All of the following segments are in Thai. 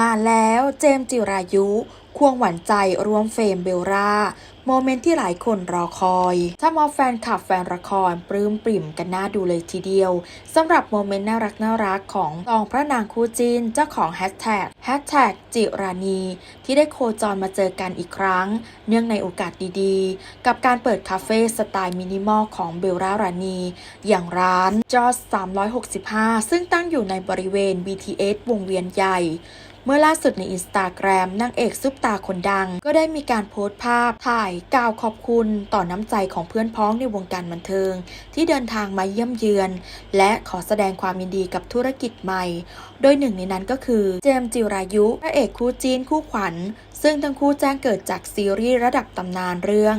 มาแล้วเจมส์จิรายุ ควงหวานใจรวมเฟรมเบลลาโมเมนต์ที่หลายคนรอคอย ถ้ามอแฟนคลับแฟนละครปลื้มปริ่มกันน่าดูเลยทีเดียวสำหรับโมเมนต์น่ารักน่ารักของสองพระนางคู่จินเจ้าของแฮชแท็กแฮชแท็กจิรานีที่ได้โคจรมาเจอกันอีกครั้ง เนื่องในโอกาสดีๆ กับการเปิดคาเฟ่สไตล์มินิมอลของเบลล่ารานีอย่างร้านจอส365 ซึ่งตั้งอยู่ในบริเวณ BTS วงเวียนใหญ่ เมื่อล่าสุดในอินสตาแกรมนางเอกซุปตาคนดัง ก็ได้มีการโพสต์ภาพถ่ายกล่าวขอบคุณต่อน้ำใจของเพื่อนพ้องในวงการบันเทิง ที่เดินทางมาเยี่ยมเยือน และขอแสดงความยินดีกับธุรกิจใหม่ โดยหนึ่งในนั้นก็คือเจมส์จิรายุพระเอกคู่จีนคู่ขวัญ ซึ่งทั้งคู่แจ้งเกิดจากซีรีส์ระดับตำนานเรื่อง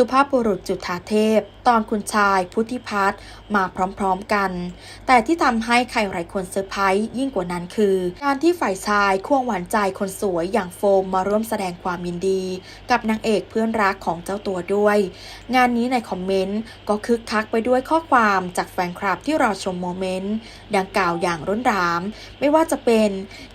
สุภาพบุรุษจุฑาเทพ ตอนคุณชายพุทธิพัฒน์มาพร้อมๆกัน แต่ที่ทำให้ใครหลายคนเซอร์ไพรส์ยิ่งกว่านั้นคือ การที่ฝ่ายชายควงหวานใจคนสวยอย่างโฟมมาร่วมแสดงความยินดี กับนางเอกเพื่อนรักของเจ้าตัวด้วย งานนี้ในคอมเมนต์ก็คึกคักไปด้วยข้อความจากแฟนคลับที่รอชมโมเมนต์ดังกล่าวอย่างร้นราม ไม่ว่าจะเป็น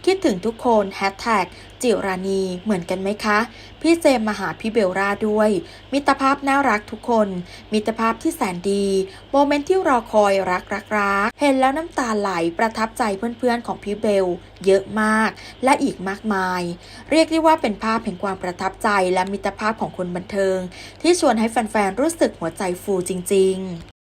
คิดถึงทุกคนแฮชแท็กจิรานีเหมือนกันไหมคะ พี่เจมมาหาพี่เบลลาด้วย มิตรภาพาพน่ารักทุกคน มิตรภาพที่แสนดี โมเมนต์ที่รอคอยรักรักรักเห็นแล้วน้ำตาไหลประทับใจเพื่อนๆของพี่เบล เยอะมาก และอีกมากมาย เรียกได้ว่าเป็นภาพแห่งความประทับใจและมิตรภาพของคนบันเทิง ที่ชวนให้แฟนๆรู้สึกหัวใจฟูจริง ๆ